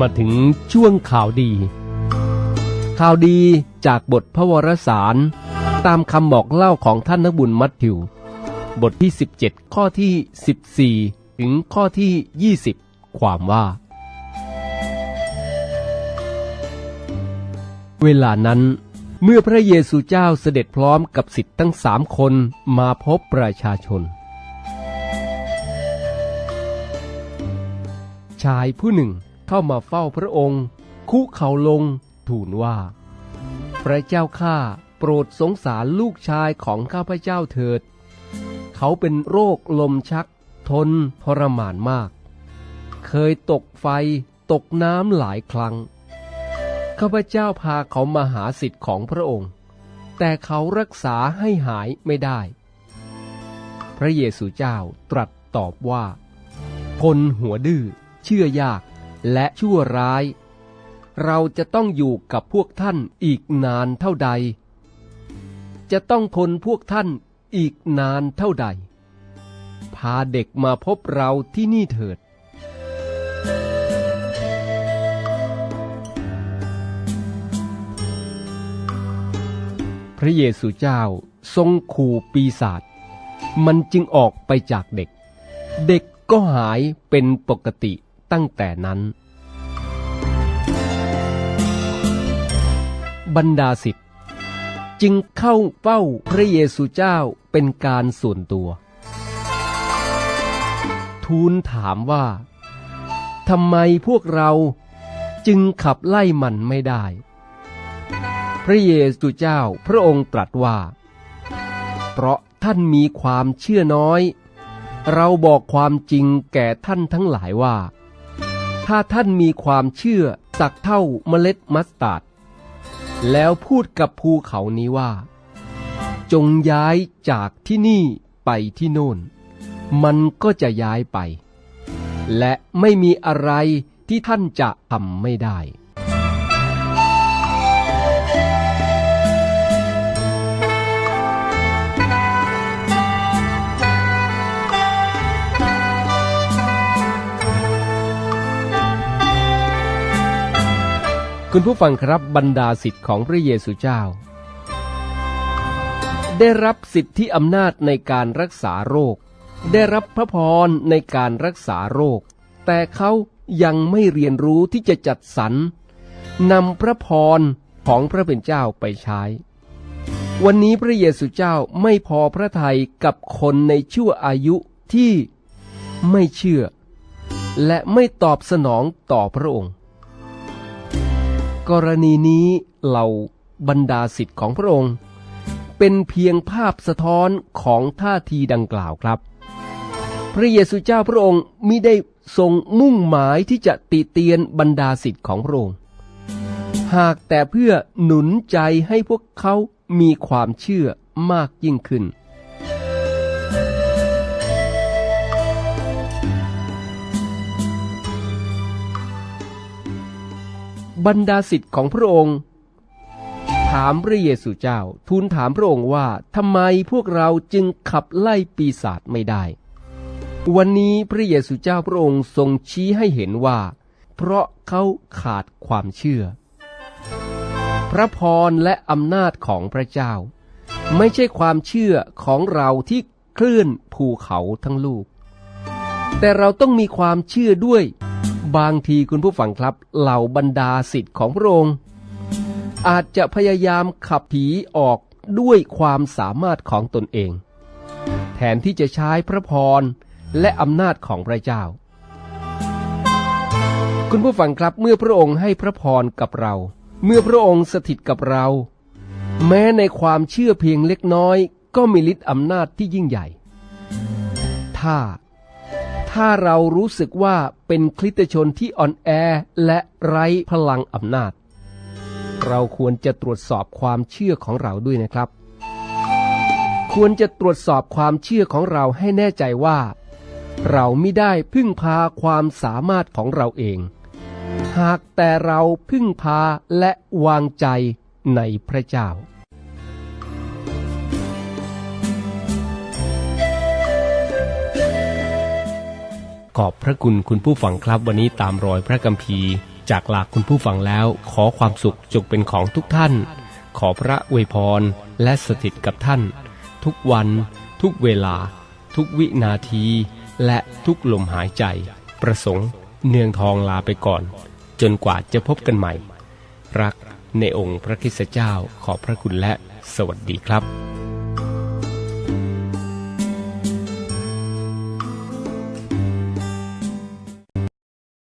มาถึงช่วงข่าวดี ข่าวดีจากบทพระวรสาร ตามคำบอกเล่าของท่านนักบุญมัทธิว บทที่ 17 ข้อที่ 14 ถึงข้อที่ 20 ความว่า เวลานั้น เมื่อพระเยซูเจ้าเสด็จพร้อมกับสิทธิ์ทั้งสามคนมาพบประชาชนชายผู้หนึ่ง เข้ามาเฝ้าพระองค์ คุเข่าลงทูลว่า พระเจ้าข้าโปรดสงสารลูกชายของข้าพเจ้าเถิด เขาเป็นโรคลมชัก ทนทรมานมาก เคยตกไฟตกน้ำหลายครั้ง ข้าพเจ้าพาเขามาหาสิทธิ์ของพระองค์ แต่เขารักษาให้หายไม่ได้ พระเยซูเจ้าตรัสตอบว่า คนหัวดื้อเชื่อยาก และชั่วร้าย เราจะต้องอยู่กับพวกท่านอีกนานเท่าใด จะต้องทนพวกท่านอีกนานเท่าใด พาเด็กมาพบเราที่นี่เถิดพระเยซูเจ้าทรงขู่ปีศาจ มันจึงออกไปจากเด็ก เด็กก็หายเป็นปกติ ตั้งแต่นั้น บรรดาสิทธิ์จึงเข้าเฝ้าพระเยซูเจ้าเป็นการส่วนตัว ทูลถามว่าทำไมพวกเราจึงขับไล่มันไม่ได้ พระเยซูเจ้าพระองค์ตรัสว่า เพราะท่านมีความเชื่อน้อย เราบอกความจริงแก่ท่านทั้งหลายว่า ถ้าท่านมีความเชื่อสักเท่าเมล็ดมัสตาร์ดแล้วพูดกับภูเขานี้ว่า จงย้ายจากที่นี่ไปที่โน่น มันก็จะย้ายไป และไม่มีอะไรที่ท่านจะทำไม่ได้ คุณผู้ฟังครับบรรดาสิทธิ์ของพระเยซูเจ้า ได้รับสิทธิอำนาจในการรักษาโรค ได้รับพระพรในการรักษาโรค แต่เขายังไม่เรียนรู้ที่จะจัดสรรนำพระพรของพระเป็นเจ้าไปใช้ วันนี้พระเยซูเจ้าไม่พอพระทัยกับคนในชั่วอายุที่ไม่เชื่อ และไม่ตอบสนองต่อพระองค์ กรณีนี้เหล่าบรรดาสิทธิ์ของพระองค์ เป็นเพียงภาพสะท้อนของท่าทีดังกล่าวครับ พระเยซูเจ้าพระองค์มิได้ทรงมุ่งหมายที่จะติเตียนบรรดาสิทธิ์ของพระองค์ หากแต่เพื่อหนุนใจให้พวกเขามีความเชื่อมากยิ่งขึ้น บรรดาสิทธิ์ของพระองค์ ถามพระเยซูเจ้า ทูลถามพระองค์ว่าทำไมพวกเราจึงขับไล่ปีศาจไม่ได้ วันนี้พระเยซูเจ้าพระองค์ทรงชี้ให้เห็นว่า เพราะเขาขาดความเชื่อ พระพรและอำนาจของพระเจ้า ไม่ใช่ความเชื่อของเราที่เคลื่อนภูเขาทั้งลูก แต่เราต้องมีความเชื่อด้วย บางทีคุณผู้ฟังครับ เหล่าบรรดาสิทธิ์ของพระองค์ อาจจะพยายามขับผีออกด้วยความสามารถของตนเอง แทนที่จะใช้พระพรและอำนาจของพระเจ้า คุณผู้ฟังครับเมื่อพระองค์ให้พระพรกับเรา เมื่อพระองค์สถิตกับเรา แม้ในความเชื่อเพียงเล็กน้อย ก็มีฤทธิ์อำนาจที่ยิ่งใหญ่ ถ้า ถ้าเรารู้สึกว่าเป็นคริสตชนที่อ่อนแอและไร้พลังอำนาจ เราควรจะตรวจสอบความเชื่อของเราด้วยนะครับ ควรจะตรวจสอบความเชื่อของเราให้แน่ใจว่า เราไม่ได้พึ่งพาความสามารถของเราเอง หากแต่เราพึ่งพาและวางใจในพระเจ้า ขอบพระคุณคุณผู้ฟังครับวันนี้ตามรอยพระกัมภีร์จากลาคุณผู้ฟังแล้วขอความสุขจงเป็นของทุกท่าน ขอพระอวยพรและสถิตกับท่าน ทุกวัน ทุกเวลา ทุกวินาที และทุกลมหายใจ ประสงค์เนืองทองลาไปก่อน จนกว่าจะพบกันใหม่ รักในองค์พระคิสเจ้าขอบพระคุณและสวัสดีครับ